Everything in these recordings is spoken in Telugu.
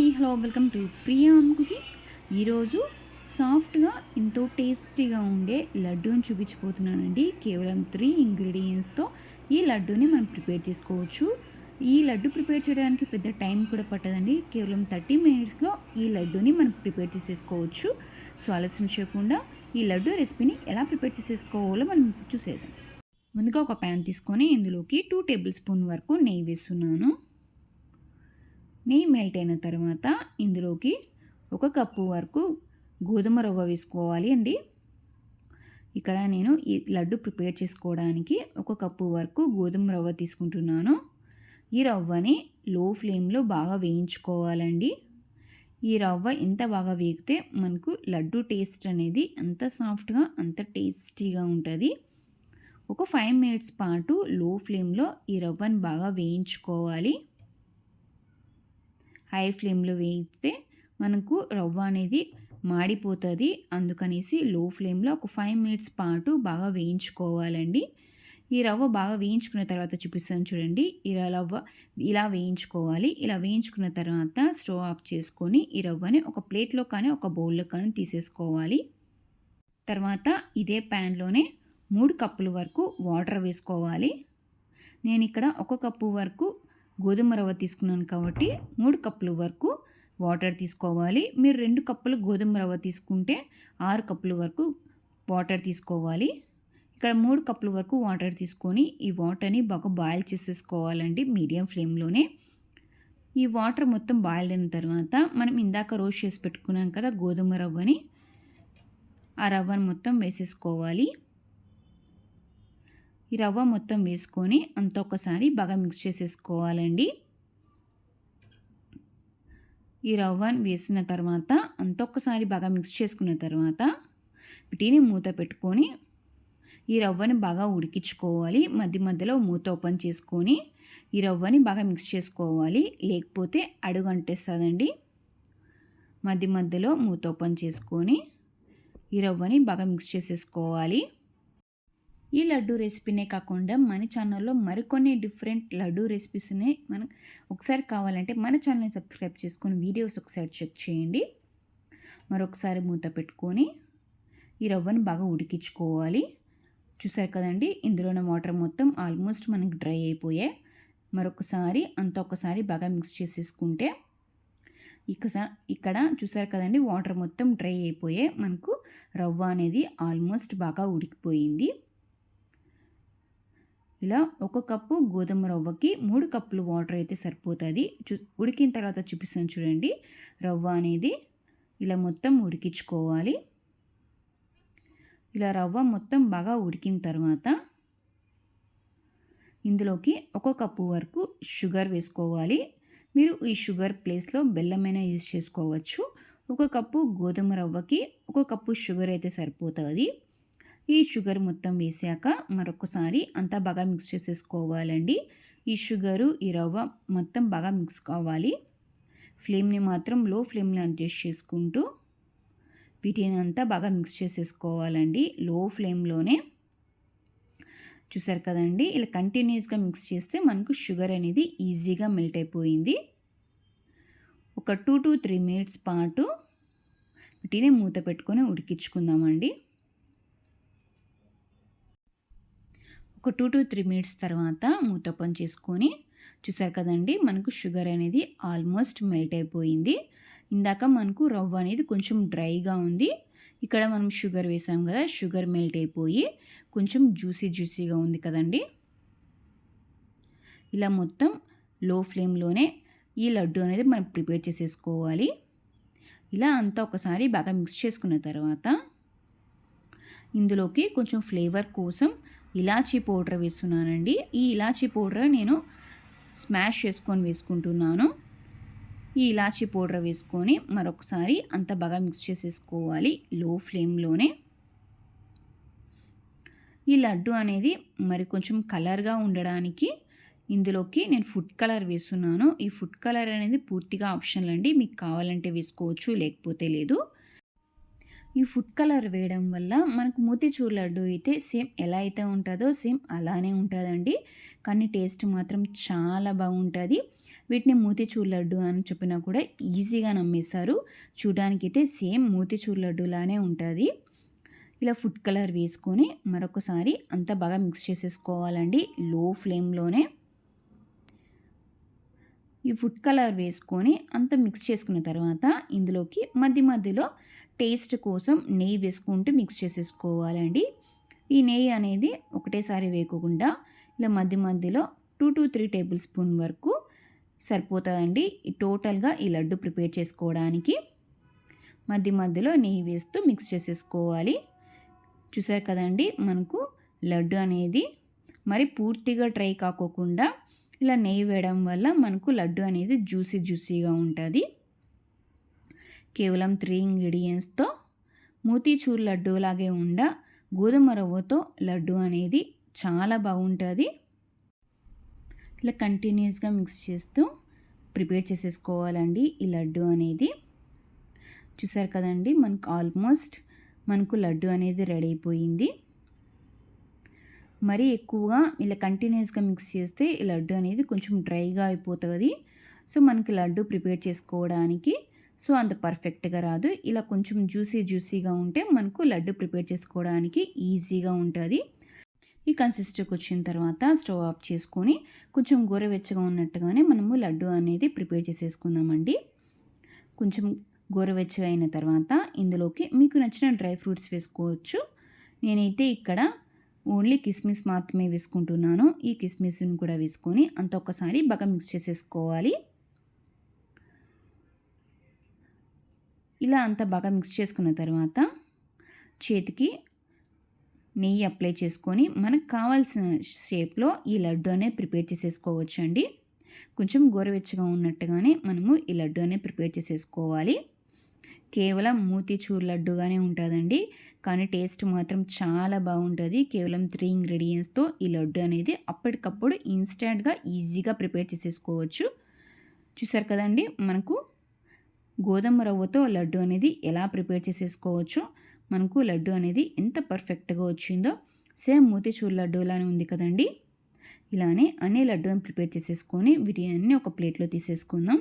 Hi hello welcome to Priya cooking ఈరోజు సాఫ్ట్గా ఎంతో టేస్టీగా ఉండే లడ్డూని చూపించిపోతున్నానండి కేవలం త్రీ ఇంగ్రీడియంట్స్తో ఈ లడ్డూని మనం ప్రిపేర్ చేసుకోవచ్చు. ఈ లడ్డు ప్రిపేర్ చేయడానికి పెద్ద టైం కూడా పట్టదండి. కేవలం థర్టీ మినిట్స్లో ఈ లడ్డూని మనం ప్రిపేర్ చేసేసుకోవచ్చు. సో ఆలస్యం చేయకుండా ఈ లడ్డు రెసిపీని ఎలా ప్రిపేర్ చేసేసుకోవాలో మనం చూసేద్దాం. ముందుగా ఒక ప్యాన్ తీసుకొని ఇందులోకి టూ టేబుల్ స్పూన్ వరకు నెయ్యి వేస్తున్నాను. నెయ్యి మెల్ట్ అయిన తర్వాత ఇందులోకి ఒక కప్పు వరకు గోధుమ రవ్వ వేసుకోవాలి అండి. ఇక్కడ నేను ఈ లడ్డు ప్రిపేర్ చేసుకోవడానికి ఒక కప్పు వరకు గోధుమ రవ్వ తీసుకుంటున్నాను. ఈ రవ్వని లో ఫ్లేమ్లో బాగా వేయించుకోవాలండి. ఈ రవ్వ ఎంత బాగా వేగితే మనకు లడ్డు టేస్ట్ అనేది అంత సాఫ్ట్గా అంత టేస్టీగా ఉంటుంది. ఒక ఫైవ్ మినిట్స్ పాటు లో ఫ్లేమ్లో ఈ రవ్వని బాగా వేయించుకోవాలి. హై ఫ్లేమ్లో వేయితే మనకు రవ్వ అనేది మాడిపోతుంది. అందుకనేసి లో ఫ్లేమ్లో ఒక ఫైవ్ మినిట్స్ పాటు బాగా వేయించుకోవాలండి. ఈ రవ్వ బాగా వేయించుకున్న తర్వాత చూపిస్తాను చూడండి. ఇలా రవ్వ ఇలా వేయించుకోవాలి. ఇలా వేయించుకున్న తర్వాత స్టవ్ ఆఫ్ చేసుకొని ఈ రవ్వని ఒక ప్లేట్లో కానీ ఒక బౌల్లో కానీ తీసేసుకోవాలి. తర్వాత ఇదే ప్యాన్లోనే మూడు కప్పుల వరకు వాటర్ వేసుకోవాలి. నేను ఇక్కడ ఒక కప్పు వరకు గోధుమ రవ్వ తీసుకున్నాను కాబట్టి మూడు కప్పుల వరకు వాటర్ తీసుకోవాలి. మీరు రెండు కప్పులు గోధుమ రవ్వ తీసుకుంటే ఆరు కప్పుల వరకు వాటర్ తీసుకోవాలి. ఇక్కడ మూడు కప్పుల వరకు వాటర్ తీసుకొని ఈ వాటర్ని బాగా బాయిల్ చేసేసుకోవాలండి మీడియం ఫ్లేమ్లోనే. ఈ వాటర్ మొత్తం బాయిల్ అయిన తర్వాత మనం ఇందాక రోస్ట్ చేసి పెట్టుకున్నాం కదా గోధుమ రవ్వని ఆ రవ్వని మొత్తం వేసేసుకోవాలి. ఈ రవ్వ మొత్తం వేసుకొని అంత ఒకసారి బాగా మిక్స్ చేసేసుకోవాలండి. ఈ రవ్వని వేసిన తర్వాత అంత ఒకసారి బాగా మిక్స్ చేసుకున్న తర్వాత వీటిని మూత పెట్టుకొని ఈ రవ్వని బాగా ఉడికించుకోవాలి. మధ్య మధ్యలో మూత ఓపెన్ చేసుకొని ఈ రవ్వని బాగా మిక్స్ చేసుకోవాలి. లేకపోతే అడుగు అంటేస్తుందండి. మధ్య మధ్యలో మూత ఓపెన్ చేసుకొని ఈ రవ్వని బాగా మిక్స్ చేసేసుకోవాలి. ఈ లడ్డు రెసిపీనే కాకుండా మన ఛానల్లో మరికొన్ని డిఫరెంట్ లడ్డు రెసిపీస్ని మనకు మనం ఒకసారి కావాలంటే మన ఛానల్ని సబ్స్క్రైబ్ చేసుకొని వీడియోస్ ఒకసారి చెక్ చేయండి. మరొకసారి మూత పెట్టుకొని ఈ రవ్వను బాగా ఉడికించుకోవాలి. చూసారు కదండి ఇందులోనే వాటర్ మొత్తం ఆల్మోస్ట్ మనకి డ్రై అయిపోయాయి మరొకసారి అంత ఒకసారి బాగా మిక్స్ చేసేసుకుంటే ఇక ఇక్కడ చూసారు కదండి వాటర్ మొత్తం డ్రై అయిపోయాయి మనకు రవ్వ అనేది ఆల్మోస్ట్ బాగా ఉడికిపోయింది. ఇలా ఒక కప్పు గోధుమ రవ్వకి మూడు కప్పులు వాటర్ అయితే సరిపోతుంది. చూ ఉడికిన తర్వాత చూపిస్తాను చూడండి. రవ్వ అనేది ఇలా మొత్తం ఉడికించుకోవాలి. ఇలా రవ్వ మొత్తం బాగా ఉడికిన తర్వాత ఇందులోకి ఒక కప్పు వరకు షుగర్ వేసుకోవాలి. మీరు ఈ షుగర్ ప్లేస్లో బెల్లమైనా యూజ్ చేసుకోవచ్చు. ఒక కప్పు గోధుమ రవ్వకి ఒక కప్పు షుగర్ అయితే సరిపోతుంది. ఈ షుగర్ మొత్తం వేసాక మరొకసారి అంతా బాగా మిక్స్ చేసేసుకోవాలండి. ఈ షుగరు ఈ రవ్వ మొత్తం బాగా మిక్స్ కావాలి. ఫ్లేమ్ని మాత్రం లో ఫ్లేమ్లో అడ్జస్ట్ చేసుకుంటూ వీటిని అంతా బాగా మిక్స్ చేసేసుకోవాలండి. లో ఫ్లేమ్లోనే. చూసారు కదండి ఇలా కంటిన్యూస్గా మిక్స్ చేస్తే మనకు షుగర్ అనేది ఈజీగా మెల్ట్ అయిపోయింది. ఒక టూ టు త్రీ మినిట్స్ పాటు వీటిని మూత పెట్టుకొని ఉడికించుకుందామండి. ఒక టూ టు త్రీ మినిట్స్ తర్వాత మూత చేసుకొని చూసారు కదండి మనకు షుగర్ అనేది ఆల్మోస్ట్ మెల్ట్ అయిపోయింది. ఇందాక మనకు రవ్వ అనేది కొంచెం డ్రైగా ఉంది. ఇక్కడ మనం షుగర్ వేసాం కదా షుగర్ మెల్ట్ అయిపోయి కొంచెం జ్యూసీ జ్యూసీగా ఉంది కదండి. ఇలా మొత్తం లో ఫ్లేమ్లోనే ఈ లడ్డు అనేది మనం ప్రిపేర్ చేసేసుకోవాలి. ఇలా అంతా ఒకసారి బాగా మిక్స్ చేసుకున్న తర్వాత ఇందులోకి కొంచెం ఫ్లేవర్ కోసం ఇలాచీ పౌడర్ వేస్తున్నానండి. ఈ ఇలాచీ పౌడర్ నేను స్మాష్ చేసుకొని వేసుకుంటున్నాను. ఈ ఇలాచీ పౌడర్ వేసుకొని మరొకసారి అంత బాగా మిక్స్ చేసేసుకోవాలి లో ఫ్లేమ్లోనే. ఈ లడ్డు అనేది మరి కొంచెం కలర్గా ఉండడానికి ఇందులోకి నేను ఫుడ్ కలర్ వేస్తున్నాను. ఈ ఫుడ్ కలర్ అనేది పూర్తిగా ఆప్షనల్ అండి. మీకు కావాలంటే వేసుకోవచ్చు లేకపోతే లేదు. ఈ ఫుడ్ కలర్ వేయడం వల్ల మనకు మూతిచూర్ లడ్డు అయితే సేమ్ ఎలా అయితే ఉంటుందో సేమ్ అలానే ఉంటుందండి. కానీ టేస్ట్ మాత్రం చాలా బాగుంటుంది. వీటిని మూతిచూర్ లడ్డు అని చెప్పినా కూడా ఈజీగా నమ్మేస్తారు చూడడానికి అయితే సేమ్ మూతిచూర్ లడ్డులానే ఉంటుంది. ఇలా ఫుడ్ కలర్ వేసుకొని మరొకసారి అంతా బాగా మిక్స్ చేసేసుకోవాలండి లో ఫ్లేమ్లోనే ఈ ఫుడ్ కలర్ వేసుకొని అంత మిక్స్ చేసుకున్న తర్వాత ఇందులోకి మధ్య మధ్యలో టేస్ట్ కోసం నెయ్యి వేసుకుంటూ మిక్స్ చేసేసుకోవాలండి. ఈ నెయ్యి అనేది ఒకటేసారి వేయకుండా ఇలా మధ్య మధ్యలో two to three tablespoon వరకు సరిపోతుందండి టోటల్గా ఈ లడ్డు ప్రిపేర్ చేసుకోవడానికి మధ్య మధ్యలో నెయ్యి వేస్తూ మిక్స్ చేసేసుకోవాలి. చూసారు కదండి మనకు లడ్డు అనేది మరి పూర్తిగా ట్రై కాకోకుండా ఇలా నెయ్యి వేయడం వల్ల మనకు లడ్డు అనేది జ్యూసీ జ్యూసీగా ఉంటుంది. కేవలం త్రీ ఇంగ్రీడియంట్స్తో మూతీచూర్ లడ్డు లాగే ఉండ గోధుమ రవ్వతో లడ్డు అనేది చాలా బాగుంటుంది. ఇలా కంటిన్యూస్గా మిక్స్ చేస్తూ ప్రిపేర్ చేసేసుకోవాలండి ఈ లడ్డు అనేది. చూసారు కదండి మనకు ఆల్మోస్ట్ మనకు లడ్డు అనేది రెడీ అయిపోయింది. మరీ ఎక్కువగా ఇలా కంటిన్యూస్గా మిక్స్ చేస్తే ఈ లడ్డు అనేది కొంచెం డ్రైగా అయిపోతుంది. సో మనకి లడ్డు ప్రిపేర్ చేసుకోవడానికి సో అంత పర్ఫెక్ట్గా రాదు. ఇలా కొంచెం జ్యూసీ జ్యూసీగా ఉంటే మనకు లడ్డు ప్రిపేర్ చేసుకోవడానికి ఈజీగా ఉంటుంది. ఈ కన్సిస్టెంట్కి వచ్చిన తర్వాత స్టవ్ ఆఫ్ చేసుకొని కొంచెం గోరవెచ్చగా ఉన్నట్టుగానే మనము లడ్డు అనేది ప్రిపేర్ చేసేసుకుందామండి. కొంచెం గోరవెచ్చగా అయిన తర్వాత ఇందులోకి మీకు నచ్చిన డ్రై ఫ్రూట్స్ వేసుకోవచ్చు. నేనైతే ఇక్కడ ఓన్లీ కిస్మిస్ మాత్రమే వేసుకుంటున్నాను. ఈ కిస్మిస్ని కూడా వేసుకొని అంత ఒక్కసారి బాగా మిక్స్ చేసేసుకోవాలి. ఇలా అంతా బాగా మిక్స్ చేసుకున్న తర్వాత చేతికి నెయ్యి అప్లై చేసుకొని మనకు కావాల్సిన షేప్లో ఈ లడ్డు అనేది ప్రిపేర్ చేసేసుకోవచ్చు అండి కొంచెం గోరవెచ్చగా ఉన్నట్టుగానే మనము ఈ లడ్డు అనేది ప్రిపేర్ చేసేసుకోవాలి. కేవలం మూతిచూర్ లడ్డుగానే ఉంటుందండి. కానీ టేస్ట్ మాత్రం చాలా బాగుంటుంది. కేవలం త్రీ ఇంగ్రీడియంట్స్తో ఈ లడ్డు అనేది అప్పటికప్పుడు ఇన్స్టెంట్గా ఈజీగా ప్రిపేర్ చేసేసుకోవచ్చు. చూసారు కదండి? మనకు గోధుమ రవ్వతో లడ్డు అనేది ఎలా ప్రిపేర్ చేసేసుకోవచ్చు మనకు లడ్డు అనేది ఎంత పర్ఫెక్ట్గా వచ్చిందో సేమ్ మూతిచూర్ లడ్డూలానే ఉంది కదండి? ఇలానే అన్ని లడ్డూని ప్రిపేర్ చేసేసుకొని వీటి అన్నీ ఒక ప్లేట్లో తీసేసుకుందాం.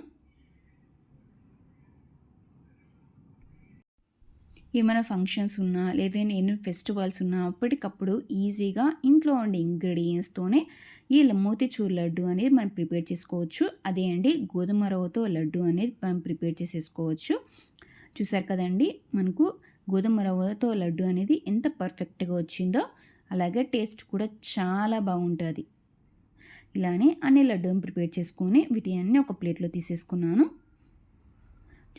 ఏమైనా ఫంక్షన్స్ ఉన్నా లేదా ఎన్నో ఫెస్టివల్స్ ఉన్నా అప్పటికప్పుడు ఈజీగా ఇంట్లో ఉండే ఇంగ్రీడియంట్స్తోనే ఈ మోతిచూర్ లడ్డు అనేది మనం ప్రిపేర్ చేసుకోవచ్చు. అదే అండి గోధుమ రవ్వతో లడ్డు అనేది మనం ప్రిపేర్ చేసేసుకోవచ్చు. చూసారు కదండి మనకు గోధుమ రవ్వతో లడ్డు అనేది ఎంత పర్ఫెక్ట్గా వచ్చిందో అలాగే టేస్ట్ కూడా చాలా బాగుంటుంది. ఇలానే అన్ని లడ్డూని ప్రిపేర్ చేసుకొని వీటి అన్నీ ఒక ప్లేట్లో తీసేసుకున్నాను.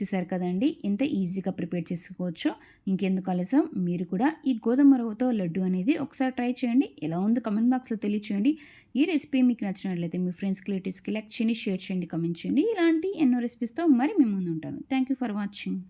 చూసారు కదండి. ఎంత ఈజీగా ప్రిపేర్ చేసుకోవచ్చో. ఇంకెందుకు ఆలస్యం మీరు కూడా ఈ గోధుమ రవ్వతో లడ్డు అనేది ఒకసారి ట్రై చేయండి. ఎలా ఉందో కమెంట్ బాక్స్లో తెలియచేయండి. ఈ రెసిపీ మీకు నచ్చినట్లయితే మీ ఫ్రెండ్స్కి రిలేటివ్స్కి లైక్ చేయండి షేర్ చేయండి కమెంట్ చేయండి. ఇలాంటి ఎన్నో రెసిపీస్తో మరి మేము ముందు ఉంటాను థ్యాంక్ యూ ఫర్ వాచింగ్.